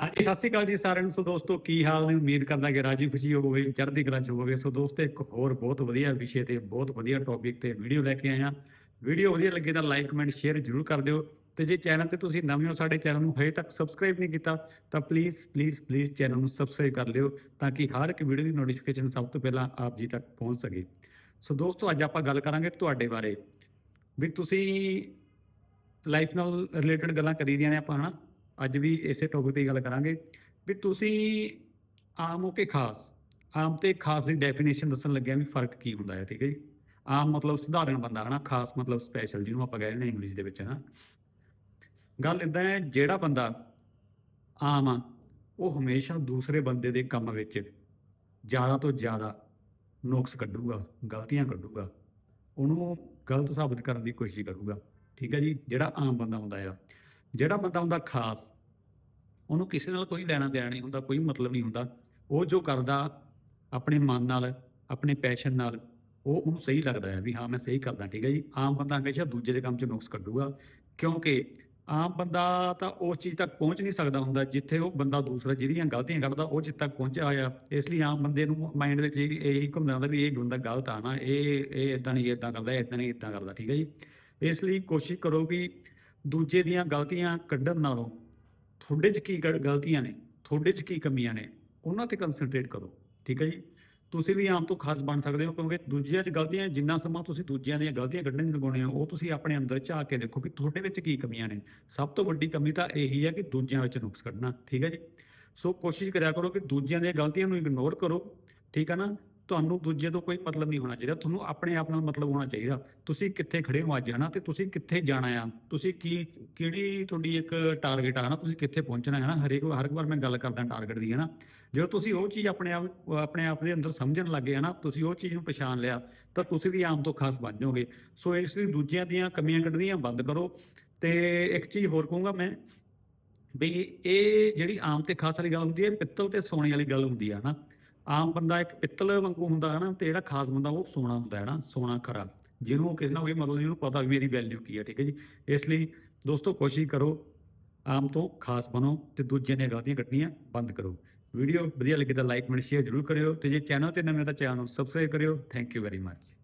ਹਾਂਜੀ, ਸਤਿ ਸ਼੍ਰੀ ਅਕਾਲ ਜੀ ਸਾਰਿਆਂ ਨੂੰ। ਸੋ ਦੋਸਤੋ, ਕੀ ਹਾਲ ਨੇ? ਉਮੀਦ ਕਰਦਾ ਕਿ ਰਾਜੀ ਖੁਸ਼ੀ ਹੋਵੋਗੇ, ਚੜ੍ਹਦੀ ਕਲਾ ਚ ਹੋਵੋਗੇ। ਸੋ ਦੋਸਤੋ, ਇੱਕ ਹੋਰ ਬਹੁਤ ਵਧੀਆ ਵਿਸ਼ੇ ਤੇ, ਬਹੁਤ ਵਧੀਆ ਟੌਪਿਕ ਤੇ ਵੀਡੀਓ ਲੈ ਕੇ ਆਇਆ ਵੀਡੀਓ ਵਧੀਆ ਲੱਗੇ ਤਾਂ ਲਾਈਕ ਕਮੈਂਟ ਸ਼ੇਅਰ ਜ਼ਰੂਰ ਕਰ ਦਿਓ। ਤੇ ਜੇ ਚੈਨਲ ਤੇ ਤੁਸੀਂ ਨਵੇਂ ਹੋ, ਸਾਡੇ ਚੈਨਲ ਨੂੰ ਹਜੇ ਤੱਕ ਸਬਸਕ੍ਰਾਈਬ ਨਹੀਂ ਕੀਤਾ, ਤਾਂ ਪਲੀਜ਼ ਪਲੀਜ਼ ਪਲੀਜ਼ ਚੈਨਲ ਨੂੰ ਸਬਸਕ੍ਰਾਈਬ ਕਰ ਲਿਓ, ਤਾਂ ਕਿ ਹਰ ਇੱਕ ਵੀਡੀਓ ਦੀ ਨੋਟੀਫਿਕੇਸ਼ਨ ਸਭ ਤੋਂ ਪਹਿਲਾਂ ਆਪ ਜੀ ਤੱਕ ਪਹੁੰਚ ਸਕੇ। ਸੋ ਦੋਸਤੋ, ਅੱਜ ਆਪਾਂ ਗੱਲ ਕਰਾਂਗੇ ਤੁਹਾਡੇ ਬਾਰੇ। ਵੀ ਤੁਸੀਂ ਲਾਈਫ ਨਾਲ ਰਿਲੇਟਡ ਗੱਲਾਂ ਕਰੀ ਦੀਆਂ ਨੇ ਆਪਾਂ, ਹਨਾ? ਅੱਜ ਵੀ ਇਸੇ ਟੌਪਿਕ ਤੇ ਗੱਲ ਕਰਾਂਗੇ ਵੀ ਤੁਸੀਂ ਆਮ ਹੋ ਕੇ ਖਾਸ, ਆਮ ਤੇ ਖਾਸ ਦੀ ਡੈਫੀਨੇਸ਼ਨ ਦੱਸਣ ਲੱਗਿਆ ਵੀ ਫ਼ਰਕ ਕੀ ਹੁੰਦਾ ਹੈ, ਠੀਕ ਹੈ ਜੀ? ਆਮ ਮਤਲਬ ਸਧਾਰਨ ਬੰਦਾ, ਹਨਾ? ਖਾਸ ਮਤਲਬ ਸਪੈਸ਼ਲ ਜਿਹਨੂੰ ਆਪਾਂ ਕਹਿੰਦੇ ਨੇ ਇੰਗਲਿਸ਼ ਦੇ ਵਿੱਚ, ਹਨਾ? ਗੱਲ ਇਦਾਂ ਹੈ, ਜਿਹੜਾ ਬੰਦਾ ਆਮ ਆ, ਉਹ ਹਮੇਸ਼ਾ ਦੂਸਰੇ ਬੰਦੇ ਦੇ ਕੰਮ ਵਿੱਚ ਜ਼ਿਆਦਾ ਤੋਂ ਜ਼ਿਆਦਾ ਨੁਕਸ ਕੱਢੂਗਾ, ਗਲਤੀਆਂ ਕੱਢੂਗਾ, ਉਹਨੂੰ ਗਲਤ ਸਾਬਤ ਕਰਨ ਦੀ ਕੋਸ਼ਿਸ਼ ਕਰੂਗਾ, ਠੀਕ ਹੈ ਜੀ? ਜਿਹੜਾ ਆਮ ਬੰਦਾ ਹੁੰਦਾ ਆ ਜਿਹੜਾ ਬੰਦਾ ਹੁੰਦਾ ਖਾਸ, ਉਹਨੂੰ ਕਿਸੇ ਨਾਲ ਕੋਈ ਲੈਣਾ ਦੇਣਾ ਨਹੀਂ ਹੁੰਦਾ, ਕੋਈ ਮਤਲਬ ਨਹੀਂ ਹੁੰਦਾ। ਉਹ ਜੋ ਕਰਦਾ ਆਪਣੇ ਮਨ ਨਾਲ, ਆਪਣੇ ਪੈਸ਼ਨ ਨਾਲ, ਉਹ ਉਹਨੂੰ ਸਹੀ ਲੱਗਦਾ ਹੈ ਵੀ ਹਾਂ, ਮੈਂ ਸਹੀ ਕਰਦਾ, ਠੀਕ ਹੈ ਜੀ। ਆਮ ਬੰਦਾ ਹਮੇਸ਼ਾ ਦੂਜੇ ਦੇ ਕੰਮ 'ਚ ਨੁਕਸ ਕੱਢੂਗਾ, ਕਿਉਂਕਿ ਆਮ ਬੰਦਾ ਤਾਂ ਉਸ ਚੀਜ਼ ਤੱਕ ਪਹੁੰਚ ਨਹੀਂ ਸਕਦਾ ਹੁੰਦਾ ਜਿੱਥੇ ਉਹ ਬੰਦਾ ਦੂਸਰਾ, ਜਿਹਦੀਆਂ ਗਲਤੀਆਂ ਕਰਦਾ, ਉਹ ਜਿੱਥੇ ਤੱਕ ਪਹੁੰਚਿਆ ਹੋਇਆ। ਇਸ ਲਈ ਆਮ ਬੰਦੇ ਨੂੰ ਮਾਈਂਡ ਵਿੱਚ ਇਹੀ ਘੁੰਮਦਾ ਹੁੰਦਾ ਵੀ ਇਹ ਬੰਦਾ ਗਲਤ ਆ ਨਾ, ਇਹ ਇਹ ਇਦਾਂ ਨਹੀਂ ਇਦਾਂ ਕਰਦਾ ਇਦਾਂ ਨਹੀਂ ਇਦਾਂ ਕਰਦਾ, ਠੀਕ ਹੈ ਜੀ। ਇਸ ਲਈ ਕੋਸ਼ਿਸ਼ ਕਰੋ ਵੀ ਦੂਜੇ ਦੀਆਂ ਗਲਤੀਆਂ ਕੱਢਣ ਨਾਲੋਂ ਤੁਹਾਡੇ 'ਚ ਕੀ ਗਲ- ਗਲਤੀਆਂ ਨੇ, ਤੁਹਾਡੇ 'ਚ ਕੀ ਕਮੀਆਂ ਨੇ, ਉਹਨਾਂ ਤੇ ਕਨਸੈਂਟਰੇਟ ਕਰੋ, ਠੀਕ ਹੈ ਜੀ? ਤੁਸੀਂ ਵੀ ਆਮ ਤੋਂ ਖਾਸ ਬਣ ਸਕਦੇ ਹੋ ਕਿਉਂਕਿ ਦੂਜਿਆਂ 'ਚ ਗਲਤੀਆਂ, ਜਿੰਨਾ ਸਮਾਂ ਤੁਸੀਂ ਦੂਜਿਆਂ ਦੀਆਂ ਗਲਤੀਆਂ ਕੱਢਣ 'ਚ ਲਗਾਉਣੇ ਹੋ, ਉਹ ਤੁਸੀਂ ਆਪਣੇ ਅੰਦਰ ਝਾਕ ਕੇ ਦੇਖੋ ਵੀ ਤੁਹਾਡੇ ਵਿੱਚ ਕੀ ਕਮੀਆਂ ਨੇ। ਸਭ ਤੋਂ ਵੱਡੀ ਕਮੀ ਤਾਂ ਇਹੀ ਹੈ ਕਿ ਦੂਜਿਆਂ ਵਿੱਚ ਨੁਕਸ ਕੱਢਣਾ, ਠੀਕ ਹੈ ਜੀ? ਸੋ ਕੋਸ਼ਿਸ਼ ਕਰਿਆ ਕਰੋ ਕਿ ਦੂਜਿਆਂ ਦੀਆਂ ਗਲਤੀਆਂ ਨੂੰ ਇਗਨੋਰ ਕਰੋ, ਠੀਕ ਹੈ ਨਾ? ਤੁਹਾਨੂੰ ਦੂਜੇ ਤੋਂ ਕੋਈ ਮਤਲਬ ਨਹੀਂ ਹੋਣਾ ਚਾਹੀਦਾ। ਤੁਹਾਨੂੰ ਆਪਣੇ ਆਪ ਨਾਲ ਮਤਲਬ ਹੋਣਾ ਚਾਹੀਦਾ। ਤੁਸੀਂ ਕਿੱਥੇ ਖੜੇ ਹੋ ਅੱਜ, ਹਨਾ? ਤੇ ਤੁਸੀਂ ਕਿੱਥੇ ਜਾਣਾ ਆ? ਤੁਸੀਂ ਕੀ, ਕਿਹੜੀ ਤੁਹਾਡੀ ਇੱਕ ਟਾਰਗੇਟ ਆ, ਹਨਾ? ਤੁਸੀਂ ਕਿੱਥੇ ਪਹੁੰਚਣਾ ਹੈ ਨਾ ਹਰੇਕ, ਹਰ ਇੱਕ ਵਾਰ ਮੈਂ ਗੱਲ ਕਰਦਾ ਟਾਰਗੇਟ ਦੀ, ਹਨਾ? ਜਦੋਂ ਤੁਸੀਂ ਉਹ ਚੀਜ਼ ਆਪਣੇ ਆਪ ਆਪਣੇ ਆਪ ਦੇ ਅੰਦਰ ਸਮਝਣ ਲੱਗੇ, ਹਨਾ? ਤੁਸੀਂ ਉਹ ਚੀਜ਼ ਨੂੰ ਪਛਾਣ ਲਿਆ, ਤਾਂ ਤੁਸੀਂ ਵੀ ਆਮ ਤੋਂ ਖਾਸ ਬਣ ਜਾਓਗੇ। ਸੋ ਇਸ ਲਈ ਦੂਜਿਆਂ ਦੀਆਂ ਕਮੀਆਂ ਕੱਢਣੀਆਂ ਬੰਦ ਕਰੋ। ਤੇ ਇੱਕ ਚੀਜ਼ ਹੋਰ ਕਹੂੰਗਾ ਮੈਂ ਵੀ ਇਹ ਜਿਹੜੀ ਆਮ ਤੇ ਖਾਸ ਵਾਲੀ ਗੱਲ ਹੁੰਦੀ ਹੈ, ਪਿੱਤਲ ਤੇ ਸੋਨੇ ਵਾਲੀ ਗੱਲ ਹੁੰਦੀ ਆ ਨਾ ਆਮ ਬੰਦਾ ਇੱਕ ਪਿੱਤਲ ਵਾਂਗੂ ਹੁੰਦਾ ਹੈ ਨਾ, ਤੇ ਜਿਹੜਾ ਖਾਸ ਬੰਦਾ ਉਹ ਸੋਨਾ ਹੁੰਦਾ ਹੈ ਨਾ, ਸੋਨਾ ਖਰਾ। ਜਿਹਨੂੰ ਕਿਸੇ ਨਾਲ ਕੋਈ ਮਤਲਬ ਜਿਹਨੂੰ ਪਤਾ ਵੀ ਮੇਰੀ ਵੈਲਿਊ ਕੀ ਹੈ, ਠੀਕ ਹੈ ਜੀ? ਇਸ ਲਈ ਦੋਸਤੋ ਕੋਸ਼ਿਸ਼ ਕਰੋ, ਆਮ ਤੋਂ ਖਾਸ ਬਣੋ ਤੇ ਦੂਜਿਆਂ ਦੀਆਂ ਗਲਤੀਆਂ ਕੱਟਣੀਆਂ ਬੰਦ ਕਰੋ। ਵੀਡੀਓ ਵਧੀਆ ਲੱਗੇ ਤਾਂ ਲਾਈਕ ਕਮੈਂਟ ਸ਼ੇਅਰ ਜ਼ਰੂਰ ਕਰਿਓ ਤੇ ਜੇ ਚੈਨਲ ਤੇ ਨਵੇਂ ਹੋ ਤਾਂ ਚੈਨਲ ਨੂੰ ਸਬਸਕ੍ਰਾਈਬ ਕਰਿਓ। Thank you very much